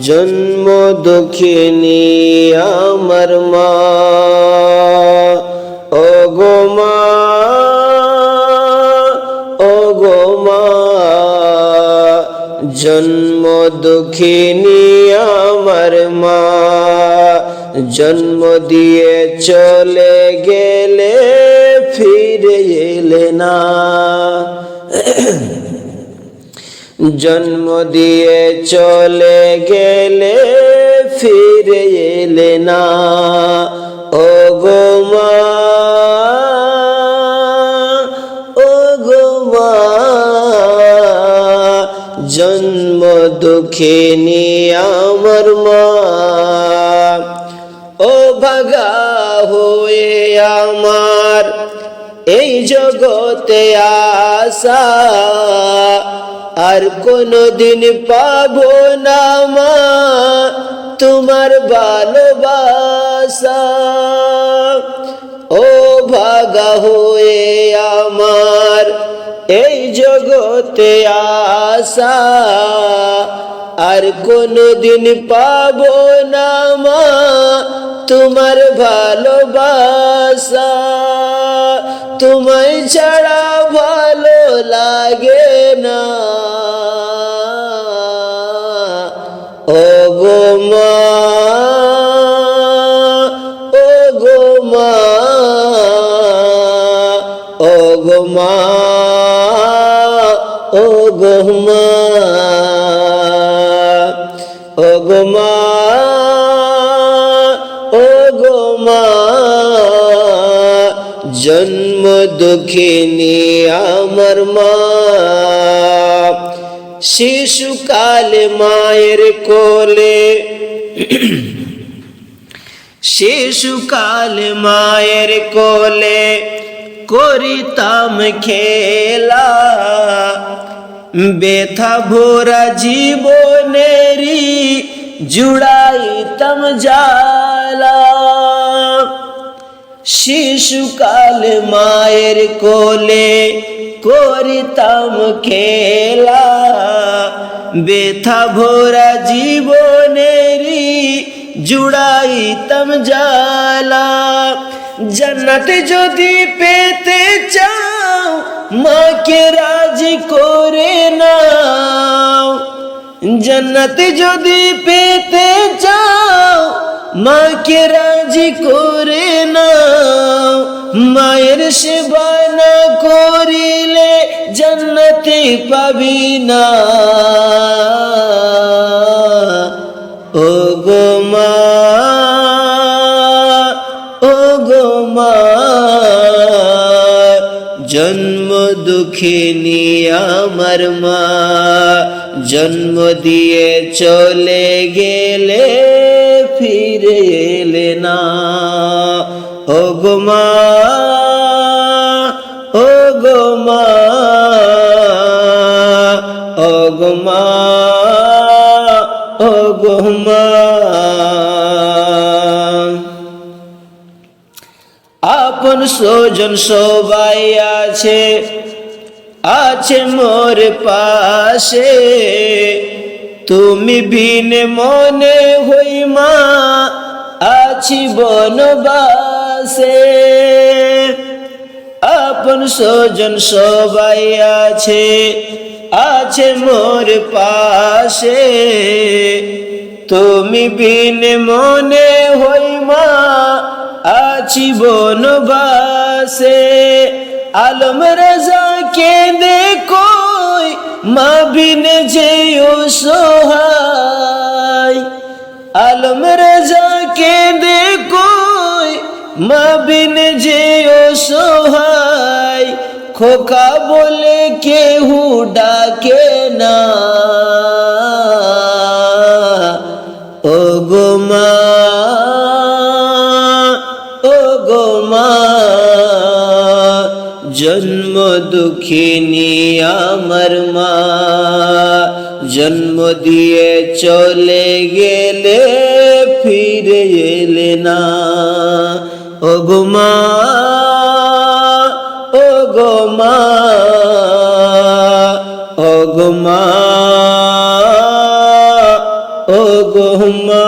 জন্ম দুঃখিনী আমার মা। ও মা ও মা। জন্ম দুঃখিনী আমার মা। জন্ম দিয়ে চলে গেলে ফিরে এলে না। জন্ম দিয়ে চলে গেলে ফিরে এলে না। ও গো মা ও জন্ম দুঃখিনী আমার মা। ও ভাগা হয়ে আমার এই জগতে আসা আর কোনদিন পাবো না তোমার ভালোবাসা। ও ভাগা হয়ে আমার এই জগতে আসা আর কোনদিন পাবো না তোমার ভালোবাসা। তোমায় ছাড়া ভালো লাগে না। ও গো মা ও গো মা ও গো মা ও গো মা ও গো মা। জন্ম দুঃখিনী আমার মা। শিশুকালে মায়ের কোলে। শিশুকালে মায়ের কোলে করিতাম খেলা। বেথা ভোরা জীবনেরি জুড়াইতাম জালা শিশুকাল মায়ের কোলে করিতাম খেলা। বেথা ভোরা জীবনেরি জুড়াইতাম জালা জন্নত যদি পেতে চাও, মাকে রাজি করে নাও। জন্নত যদি পেতে চাও, মাকে রাজি করে নাও। মায়ের সেবা না করিলে জন্নতে পাবি না। ও গো মা ও জন্ম দুঃখিনী আমার মা, জন্ম দিয়ে চলে গেলে ফিরে এলে না। ও গো মা ও গো মা ও গো মা ও গো মা। আপন সোজন সবাই আছে আছে মোর পাশে। তুমি বিনে মনে হই মা আছি। আপন স্বজন সবাই আছে আছে মোর পাশে। তুমি বিন মনে হই মা, আছি বনবাসে। আলম রাজা কে দেখোই মা বিন যে সোহাই আলম রাজা দেখোই মা বিন সোহাই খোকা বলে কেহু ডাকে না। ও গো মা ও গো মা, জন্ম দুঃখিনী আমার মা, জন্ম দিয়ে চলে গেলে ফিরে এলে না। ও গো মা ও গো মা ও ও মা ও গো মা।